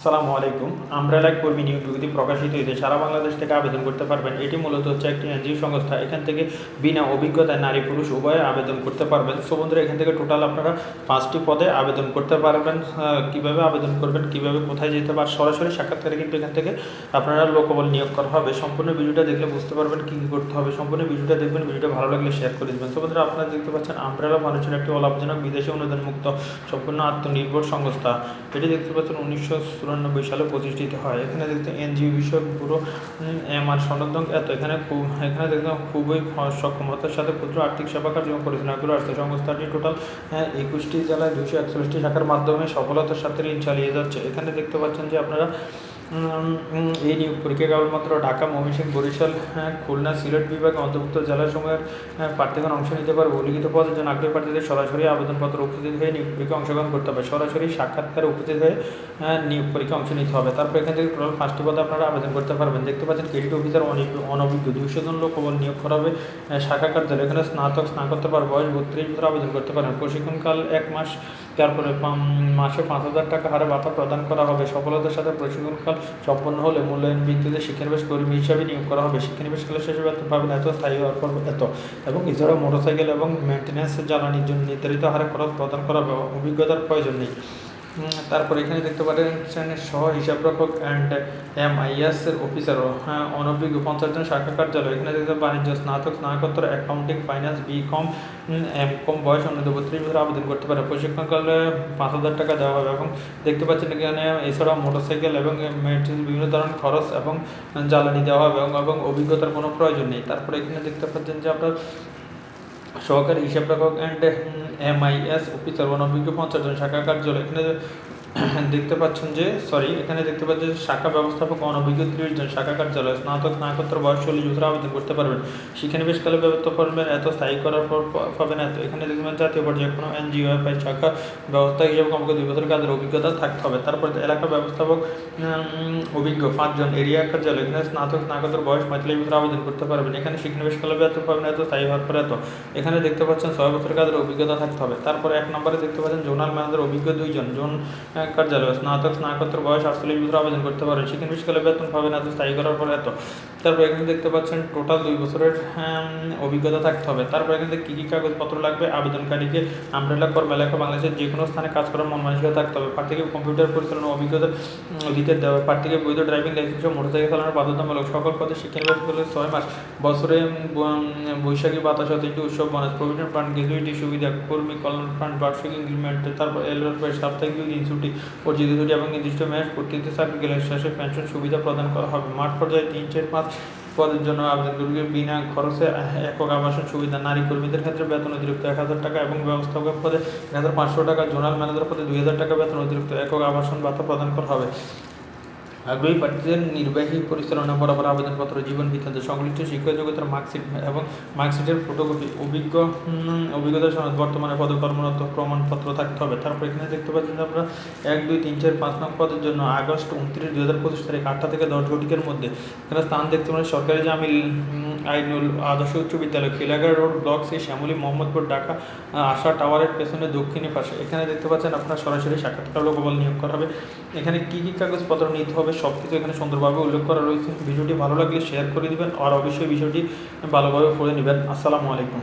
আসসালামু আলাইকুম। আমব্রেলা কর্মী নিয়োগ বিজ্ঞপ্তি প্রকাশিত হয়েছে সারা বাংলাদেশ থেকে আবেদন করতে পারবেন। এটি মূলত হচ্ছে একটি এনজিও সংস্থা। এখান থেকে বিনা অভিজ্ঞতায় নারী পুরুষ উভয়ে আবেদন করতে পারবেন। সো বন্ধুরা, এখান থেকে টোটাল আপনারা পাঁচটি পদে আবেদন করতে পারবেন। কীভাবে আবেদন করবেন, কীভাবে কোথায় যেতে পার, সরাসরি সাক্ষাৎকারে কিন্তু এখান থেকে আপনারা লোকবল নিয়োগ করা হবে। সম্পূর্ণ ভিডিওটা দেখলে বুঝতে পারবেন কী কী করতে হবে। সম্পূর্ণ ভিডিওটা দেখবেন, ভিডিওটা ভালো লাগলে শেয়ার করে দেবেন। তো বন্ধুরা, আপনারা দেখতে পাচ্ছেন আমব্রেলা মানুষের একটি অলাভজনক বিদেশি অনুদান মুক্ত সম্পূর্ণ আত্মনির্ভর সংস্থা। এটি দেখতে পাচ্ছেন উনিশশো চুরানব্বই সালে প্রতিষ্ঠিত হয়। এখানে দেখতে এনজিও বিষয়ক পুরো এমআর সনদ এত। এখানে খুব, এখানে দেখতে খুবই সক্ষমতার সাথে ক্ষুদ্র আর্থিক সেবা কার্যক্রম পরিচালনা করে আর্থিক সংস্থাটি টোটাল একুশটি জেলায় দুশো একচল্লিশটি শাখার মাধ্যমে সফলতার সাথে ঋণ চালিয়ে যাচ্ছে। এখানে দেখতে পাচ্ছেন যে আপনারা এই নিয়োগ পরীক্ষা কেবলমাত্র ঢাকা ময়মনসিংহ বরিশাল হ্যাঁ, খুলনা সিলেট বিভাগে অন্তর্ভুক্ত জেলাসমূহের হ্যাঁ, প্রার্থীগণ অংশ নিতে পারবে। উল্লিখিত পদের জন্য আগ্রহী প্রার্থীদের সরাসরি আবেদনপত্র উপস্থিত হয়ে নিয়োগ পরীক্ষায় অংশগ্রহণ করতে হবে। সরাসরি সাক্ষাৎকারে উপস্থিত হয়ে হ্যাঁ, নিয়োগ পরীক্ষায় অংশ নিতে হবে। তারপর এখান থেকে টোটাল পাঁচটি পদে আপনারা আবেদন করতে পারবেন। দেখতে পাচ্ছেন ক্রেডিট অফিসার অনি- অনভিজ্ঞ। দুইশো জন লোক কেবল নিয়োগ করা হবে। শাখা কার্যালয়। এখানে স্নাতক স্নাতকোত্তর বয়স বত্রিশ বছর আবেদন করতে পারেন। প্রশিক্ষণকাল এক মাস। তারপরে ফলে মাসে পাঁচ হাজার টাকা হারে ভাতা প্রদান করা হবে। সফলতার সাথে প্রশিক্ষণকাল সম্পন্ন হলে মূল্যায়ন ভিত্তিতে শিক্ষানিবেশ কর্মী হিসাবে নিয়োগ করা হবে। শিক্ষানিবেশ কালের শেষে বেতন পাবেন এত, স্থায়ী হওয়ার পর এত। এবং এছাড়াও মোটরসাইকেল এবং মেনটেন্যান্স জ্বালানির জন্য নির্ধারিত হারে খরচ প্রদান করা হবে। অভিজ্ঞতার প্রয়োজন নেই। তারপর এখানে দেখতে পাচ্ছেন সহ হিসাবরক্ষক অ্যান্ড এম আইএস এর অফিসারও হ্যাঁ অনভিজ্ঞ পঞ্চাশ জন শাখা কার্যালয়। এখানে দেখতে বাণিজ্য, স্নাতক, স্নাতকোত্তর accounting finance B Com M Com বয়স অন্যদের বত্রিশ বছর আবেদন করতে পারে। প্রশিক্ষণকালে পাঁচ হাজার টাকা দেওয়া হবে এবং দেখতে পাচ্ছেন এখানে এছাড়াও মোটরসাইকেল এবং বিভিন্ন ধরনের খরচ এবং জ্বালানি দেওয়া হবে এবং অভিজ্ঞতার কোনো প্রয়োজন নেই। তারপরে এখানে দেখতে পাচ্ছেন যে আপনার সহকারী হিসাব রক্ষক অ্যান্ড এমআইএস অফিসার অনভিজ্ঞ পঞ্চাশ জন শাখা কার্যালয়। এখানে দেখতে পাচ্ছেন যে সরি এখানে দেখতে পাচ্ছেন শাখা ব্যবস্থাপক অনভিজ্ঞ ত্রিশ জন শাখা কার্যালয়, স্নাতক, স্নাতকোত্তর বয়স চল্লিশ বছর আবেদন করতে পারবেন। শিক্ষানিবেশকালে ব্যবস্থা করবেন এত স্থায়ী করার পর পাবেন এত। এখানে দেখবেন জাতীয় পর্যায়ে কোনো এনজিও, এফআই, শাখা ব্যবস্থা হিসেবে কমপক্ষে দুই বছর কাজের অভিজ্ঞতা থাকতে হবে। তারপর এলাকা ব্যবস্থাপক অভিজ্ঞ পাঁচজন এরিয়া কার্যালয়, এখানে স্নাতক, স্নাতকোত্তর বয়স পঁয়তাল্লিশ বছর আবেদন করতে পারবেন। এখানে শিক্ষানিবেশকালে বেতন পাবেন এত স্থায়ী হওয়ার পর এত। এখানে দেখতে পাচ্ছেন ছয় বছর কাজের অভিজ্ঞতা থাকতে হবে। তারপর এক নম্বরে দেখতে পাচ্ছেন জোনাল ম্যানেজার, অভিজ্ঞ দুইজন। জোন কার্যালয় স্নাতক, স্নাতকোত্তর বয়স আটচল্লিশ বছর আবেদন করতে পারেন। শিক্ষণ বিশ্বকালে বেতন পাবেন এত স্থায়ী করার পর এত। তারপর এখানে দেখতে পাচ্ছেন টোটাল দুই বছরের অভিজ্ঞতা থাকতে হবে। তারপর এখানে কী কী কাগজপত্র লাগবে? আবেদনকারীকে আমরেলা কর্ম বাংলাদেশের যে কোনো স্থানে কাজ করার মন মানসিকতা থাকতে হবে। প্রার্থীকে কম্পিউটার পরিচালনা অভিজ্ঞতা দিতে দেওয়া প্রার্থীকে বৈধ ড্রাইভিং লাইসেন্স ও মোটরসাইকেল চালানোর বাধ্যতামূলক সকল পদে করলে ছয় মাস বছরে বৈশাখী বাতাস অতিথি উৎসব বোনাস প্রভিডেন্ট ফান্ড গ্র্যাজুইটি সুবিধা, কর্মী কল্যাণ ফান্ড বার্ষিক ইনক্রিমেন্ট তারপর এলোর সাপ্তাহিক ছুটি অর্জিত দুটি এবং নির্দিষ্ট ম্যাচ প্রতিটি গেলে শেষে পেনশন সুবিধা প্রদান করা হবে। মাঠ পর্যায়ে তিন চার পাঁচ পদের জন্য আবেদনগুলিকে বিনা খরচে একক আবাসন সুবিধা। নারী কর্মীদের ক্ষেত্রে বেতন অতিরিক্ত এক হাজার টাকা এবং ব্যবস্থাপক পদে এক হাজার পাঁচশো টাকা। জোনাল ম্যানেজার পদে দুই হাজার টাকা বেতন অতিরিক্ত একক আবাসন ভাতা প্রদান করা হবে। আগ্রহী প্রার্থীদের নির্বাহী পরিচালনা বরাবর আবেদনপত্র জীবন বৃত্তান্ত সংশ্লিষ্ট শিক্ষা যোগ্যতার মার্কশিট এবং মার্কশিটের ফটোকপি অভিজ্ঞ উম, অভিজ্ঞতার সনদ বর্তমানে পদে কর্মরত প্রমাণপত্র থাকতে হবে। তারপর এখানে দেখতে পাচ্ছেন যে আপনারা এক দুই তিন চার পাঁচ নং পদের জন্য আগস্ট উনত্রিশ দুই হাজার পঁচিশ তারিখ আটটা থেকে দশ ঘটিকের মধ্যে এখানে স্থান দেখতে পারেন সরকারি জামিল আইনুল আদর্শ উচ্চ বিদ্যালয় Khilagar road block C Shyamoli Mohammadpur Dhaka Asha টাওয়ারের পেছনে দক্ষিণে পাশে। এখানে দেখতে পাচ্ছেন আপনারা সরাসরি সাক্ষাৎকার লোকবল নিয়োগ করা হবে। এখানে কী কী কাগজপত্র নিতে হবে সব কিছু এখানে সুন্দরভাবে উল্লেখ করা রয়েছে। ভিডিওটি ভালো লাগলে শেয়ার করে দিবেন আর অবশ্যই বিষয়টি ভালোভাবে পড়ে নেবেন। আসসালামু আলাইকুম।